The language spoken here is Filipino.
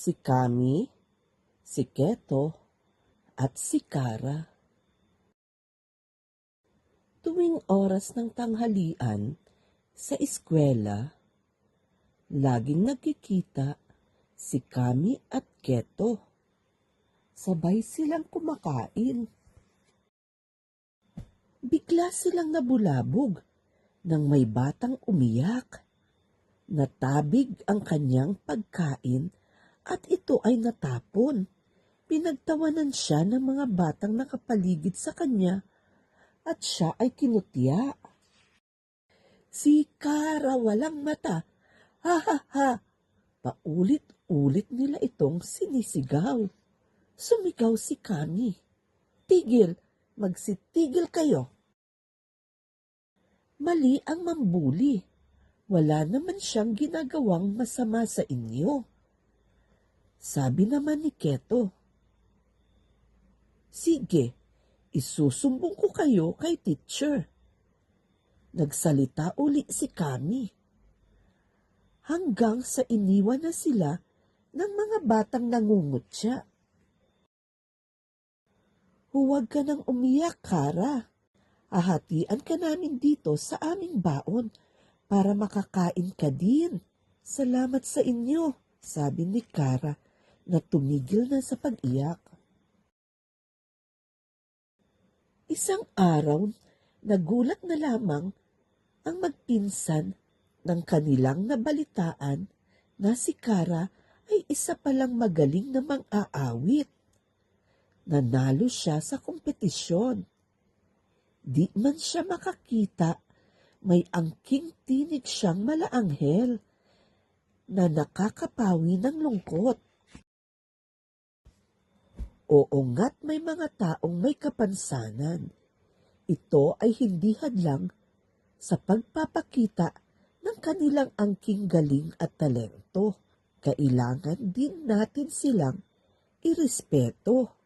si Kami, si Keto, at si Kara. Tuwing oras ng tanghalian sa eskwela, laging nagkikita si Kami at Keto. Sabay silang kumakain. Bigla silang nabulabog nang may batang umiyak. Natabig ang kanyang pagkain at ito ay natapon. Pinagtawanan siya ng mga batang nakapaligid sa kanya at siya ay kinutya. Si Kara walang mata. Ha ha ha! Paulit-ulit nila itong sinisigaw. Sumigaw si Kami. Tigil! Magsitigil kayo! Mali ang mambuli. Wala naman siyang ginagawang masama sa inyo. Sabi naman ni Keto. Sige, isusumbong ko kayo kay teacher. Nagsalita uli si Kami. Hanggang sa iniwan na sila ng mga batang nangungutya. Huwag ka nang umiyak, Kara. Ahatian ka namin dito sa aming baon para makakain ka din. Salamat sa inyo, sabi ni Kara na tumigil na sa pag-iyak. Isang araw, nagulat na lamang ang magpinsan ng kanilang nabalitaan na si Kara ay isa palang magaling na mang-aawit. Nanalo siya sa kompetisyon. Di man siya makakita, may angking tinig siyang malaanghel na nakakapawi ng lungkot. Oo nga't may mga taong may kapansanan. Ito ay hindi hadlang sa pagpapakita ng kanilang angking galing at talento. Kailangan din natin silang irespeto.